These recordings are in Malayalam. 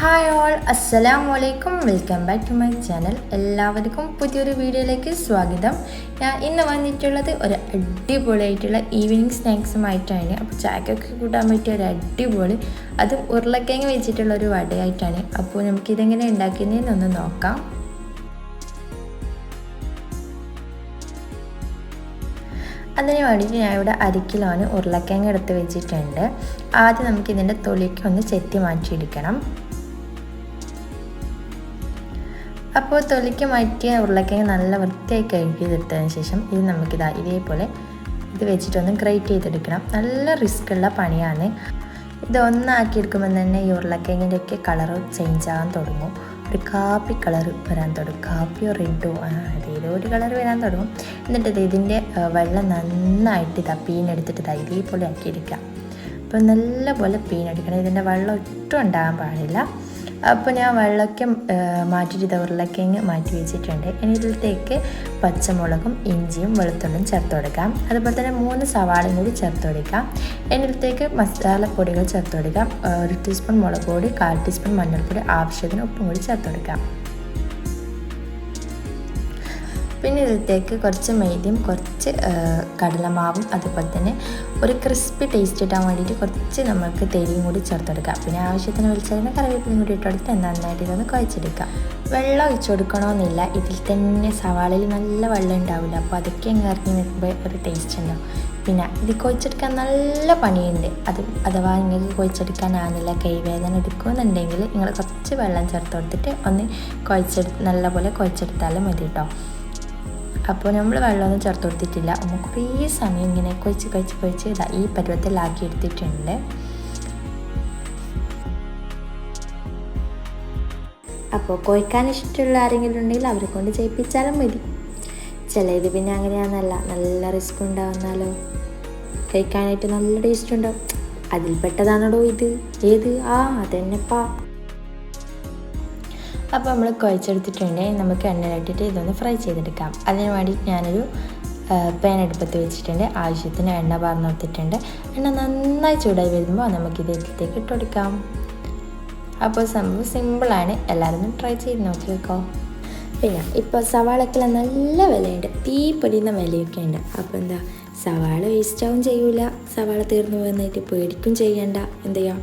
ഹായ് ഓൾ അസ്സലാം വലൈക്കും welcome back to my channel എല്ലാവർക്കും പുതിയൊരു വീഡിയോയിലേക്ക് സ്വാഗതം. ഞാൻ ഇന്ന് വന്നിട്ടുള്ളത് ഒരു അടിപൊളിയായിട്ടുള്ള ഈവനിങ് സ്നാക്സുമായിട്ടാണ് അപ്പോൾ ചായക്കൊക്കെ കൂട്ടാൻ പറ്റിയ ഒരു അടിപൊളി അതും ഉരുളക്കിഴങ്ങ് വെച്ചിട്ടുള്ള ഒരു വടയായിട്ടാണ്. അപ്പോൾ നമുക്കിതെങ്ങനെ ഉണ്ടാക്കുന്നതെന്നൊന്ന് നോക്കാം. അതിന് വേണ്ടിയിട്ട് ഞാൻ ഇവിടെ അരിക്കിലോന് ഉരുളക്കിഴങ്ങ് എടുത്ത് വെച്ചിട്ടുണ്ട്. ആദ്യം നമുക്കിതിന്റെ തൊലിക്ക് ഒന്ന് ചെത്തി മാറ്റിയെടുക്കണം. അപ്പോൾ തൊലിക്ക് മാറ്റിയ ഉരുളക്കിഴങ്ങ് നല്ല വൃത്തിയായി കഴുകിയെടുത്തതിന് ശേഷം ഇത് നമുക്കിതാ ഇതേപോലെ ഇത് വെച്ചിട്ടൊന്ന് ഗ്രേറ്റ് ചെയ്തെടുക്കണം. നല്ല റിസ്ക് ഉള്ള പണിയാണ്. ഇത് ഒന്നാക്കി എടുക്കുമ്പോൾ തന്നെ ഈ ഉരുളക്കിഴങ്ങിന്റെ ഒക്കെ കളർ ചേഞ്ച് ആകാൻ തുടങ്ങും. ഒരു കാപ്പി കളർ വരാൻ തുടങ്ങും. കാപ്പിയോ റെഡോ അതേതോ ഒരു കളർ വരാൻ തുടങ്ങും. എന്നിട്ട് ഇത് ഇതിന്റെ വെള്ളം നന്നായിട്ട് ഇതാ പീനെടുത്തിട്ട് ഇതാ ഇതേപോലെ ആക്കിയെടുക്കുക അപ്പോൾ നല്ലപോലെ പീനെടുക്കണം ഇതിന്റെ വെള്ളം ഒട്ടും ഉണ്ടാകാൻ പാടില്ല. അപ്പോൾ ഞാൻ വെള്ളമൊക്കെ മാറ്റിയിട്ട് ഇത് മാറ്റി വെച്ചിട്ടുണ്ട്. ഇനി ഇതിലത്തേക്ക് പച്ചമുളകും ഇഞ്ചിയും വെളുത്തുള്ളിയും ചേർത്ത് കൊടുക്കാം. അതുപോലെ തന്നെ മൂന്ന് സവാളയും കൂടി ചേർത്ത് കൊടുക്കാം. ഇതിലത്തേക്ക് മസാലപ്പൊടികൾ ചേർത്ത് കൊടുക്കാം. ഒരു ടീസ്പൂൺ മുളക് പൊടി കാൽ ടീസ്പൂൺ മഞ്ഞൾപ്പൊടി ആവശ്യത്തിന് ഉപ്പും കൂടി ചേർത്ത് കൊടുക്കാം. പിന്നെ ഇതിലേക്ക് കുറച്ച് മൈദയും കുറച്ച് കടലമാവും അതുപോലെ തന്നെ ഒരു ക്രിസ്പി ടേസ്റ്റ് കിട്ടാൻ വേണ്ടിയിട്ട് കുറച്ച് നമുക്ക് തേരിയും കൂടി ചേർത്തെടുക്കാം പിന്നെ ആവശ്യത്തിന് വെളിച്ചെണ്ണ കറിവേപ്പിലും കൂടി ഇട്ടെടുത്ത് നന്നായിട്ട് ഇതൊന്ന് കുഴച്ചെടുക്കാം വെള്ളം ഒഴിച്ചു കൊടുക്കണമെന്നില്ല. ഇതിൽ തന്നെ സവാളയിൽ നല്ല വെള്ളം ഉണ്ടാവില്ല. അപ്പോൾ അതൊക്കെ ഇറങ്ങി നിൽക്കുമ്പോൾ ഒരു ടേസ്റ്റ് ഉണ്ടാവും. പിന്നെ ഇത് കുഴിച്ചെടുക്കാൻ നല്ല പണിയുണ്ട്. അത് അഥവാ നിങ്ങൾക്ക് കൊഴിച്ചെടുക്കാനാകുന്നില്ല കൈവേദന എടുക്കുമെന്നുണ്ടെങ്കിൽ നിങ്ങൾ കുറച്ച് വെള്ളം ചേർത്ത് കൊടുത്തിട്ട് ഒന്ന് കുഴച്ചെടുത്ത് നല്ലപോലെ കുഴച്ചെടുത്താലും മതി കേട്ടോ. അപ്പോൾ നമ്മൾ വെള്ളമൊന്നും ചേർത്ത് കൊടുത്തിട്ടില്ല. അമ്മ കുറേ സമയം ഇങ്ങനെ കൊഴിച്ച് കഴിച്ച് കൊഴിച്ച് ഇതാ ഈ പരുവത്തിലാക്കി എടുത്തിട്ടുണ്ട്. അപ്പോൾ കൊയ്ക്കാൻ ഇഷ്ടമുള്ള ആരെങ്കിലും ഉണ്ടെങ്കിൽ അവരെ കൊണ്ട് ചെയ്യിപ്പിച്ചാലും മതി. ചിലത് പിന്നെ അങ്ങനെയാണെന്നല്ല നല്ല റിസ്ക് ഉണ്ടാവുന്നാലോ? കഴിക്കാനായിട്ട് നല്ല ടേസ്റ്റ് ഉണ്ടാവും. അതിൽപ്പെട്ടതാണോ ഇത്? ഏത്? ആ അതെന്നെപ്പാ. അപ്പോൾ നമ്മൾ കുഴച്ചെടുത്തിട്ടുണ്ടെങ്കിൽ നമുക്ക് എണ്ണയിലിട്ടിട്ട് ഇതൊന്ന് ഫ്രൈ ചെയ്തെടുക്കാം. അതിന് വേണ്ടി ഞാനൊരു പാൻ അടുപ്പത്ത് വെച്ചിട്ടുണ്ട്. ആവശ്യത്തിന് എണ്ണ പറഞ്ഞെടുത്തിട്ടുണ്ട് എണ്ണ നന്നായി ചൂടായി വരുമ്പോൾ നമുക്ക് ഇതിലേക്ക് ഇട്ട് കൊടുക്കാം. അപ്പോൾ സംഭവം സിമ്പിളാണ് എല്ലാവരും ട്രൈ ചെയ്ത് നോക്കി വെക്കോ. പിന്നെ ഇപ്പോൾ സവാളക്കെല്ലാം നല്ല വിലയുണ്ട്. തീ പൊടിയുന്ന വിലയൊക്കെ ഉണ്ട്. അപ്പോൾ എന്താ സവാള വേസ്റ്റാവും ചെയ്യൂല. സവാള തീർന്നു പോകുന്നതായിട്ട് പേടിക്കും ചെയ്യണ്ട. എന്ത് ചെയ്യാം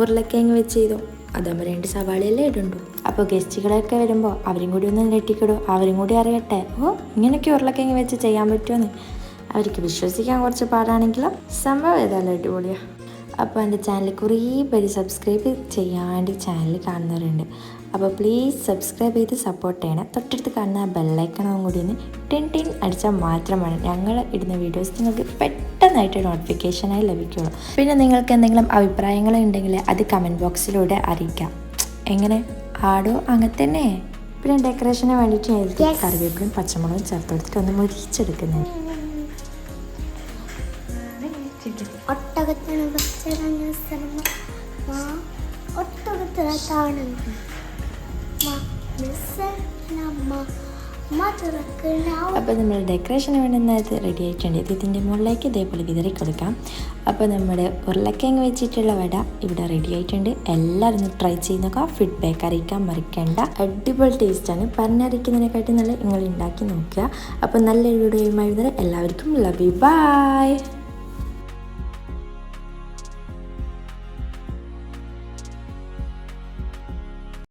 ഉരുളക്കിഴങ്ങ് വെച്ച് ചെയ്തോ? അതാകുമ്പോൾ രണ്ട് സവാളയല്ലേ ഇടുണ്ടു. അപ്പോൾ ഗസ്റ്റുകളൊക്കെ വരുമ്പോൾ അവരും കൂടി ഒന്ന് ഞെട്ടിക്കിടും. അവരും കൂടി അറിയട്ടെ. ഓ ഇങ്ങനെയൊക്കെ ഉരുളക്കിഴങ്ങ് വെച്ച് ചെയ്യാൻ പറ്റുമെന്ന് അവർക്ക് വിശ്വസിക്കാൻ കുറച്ച് പാടാണെങ്കിലും സംഭവം ഏതായാലും അടിപൊളിയാണ് അപ്പോൾ എന്റെ ചാനൽ കുറേ പേര് സബ്സ്ക്രൈബ് ചെയ്യാണ്ട് ചാനൽ കാണുന്നവരുണ്ട്. അപ്പോൾ പ്ലീസ് സബ്സ്ക്രൈബ് ചെയ്ത് സപ്പോർട്ട് ചെയ്യണം. തൊട്ടടുത്ത് കാണുന്ന ബെല്ലൈക്കണവും കൂടി ഒന്ന് ടിൻ ടിൻ അടിച്ചാൽ മാത്രമാണ് ഞങ്ങൾ ഇടുന്ന വീഡിയോസ് നിങ്ങൾക്ക് പെട്ടെന്നായിട്ട് നോട്ടിഫിക്കേഷനായി ലഭിക്കുള്ളൂ. പിന്നെ നിങ്ങൾക്ക് എന്തെങ്കിലും അഭിപ്രായങ്ങൾ ഉണ്ടെങ്കിൽ അത് കമന്റ് ബോക്സിലൂടെ അറിയിക്കാം. എങ്ങനെ? ആടോ അങ്ങനെ തന്നെ. പിന്നെ ഡെക്കറേഷന് വേണ്ടിയിട്ട് ഞാൻ കറിവേപ്പിലും പച്ചമുളകും ചേർത്ത് കൊടുത്തിട്ട് ഒന്ന് മുരിച്ചെടുക്കുന്നത് ഒട്ടകത്തിന് വെച്ചിറങ്ങിയ സ്ഥലം ഒട്ടകത്തിലാണ് അപ്പോൾ നമ്മൾ ഡെക്കറേഷന് വേണ്ടി നേരത്തെ റെഡി ആയിട്ടുണ്ട്. ഇത് ഇതിന്റെ മുകളിലേക്ക് ഇതേപോലെ വിതറി കൊടുക്കാം. അപ്പോൾ നമ്മുടെ ഉരുളക്കിഴങ്ങ് വെച്ചിട്ടുള്ള വട ഇവിടെ റെഡി ആയിട്ടുണ്ട്. എല്ലാവരും ട്രൈ ചെയ്ത് നോക്കാം ഫീഡ്ബാക്ക് അറിയിക്കാൻ മറിക്കേണ്ട. അടിപൊളി ടേസ്റ്റാണ് പറഞ്ഞറിയിക്കുന്നതിനെക്കാട്ടി നല്ല നിങ്ങൾ ഉണ്ടാക്കി നോക്കുക. അപ്പോൾ നല്ലൊരു വീഡിയോയുമായി എല്ലാവർക്കും ലവ് യു ബൈ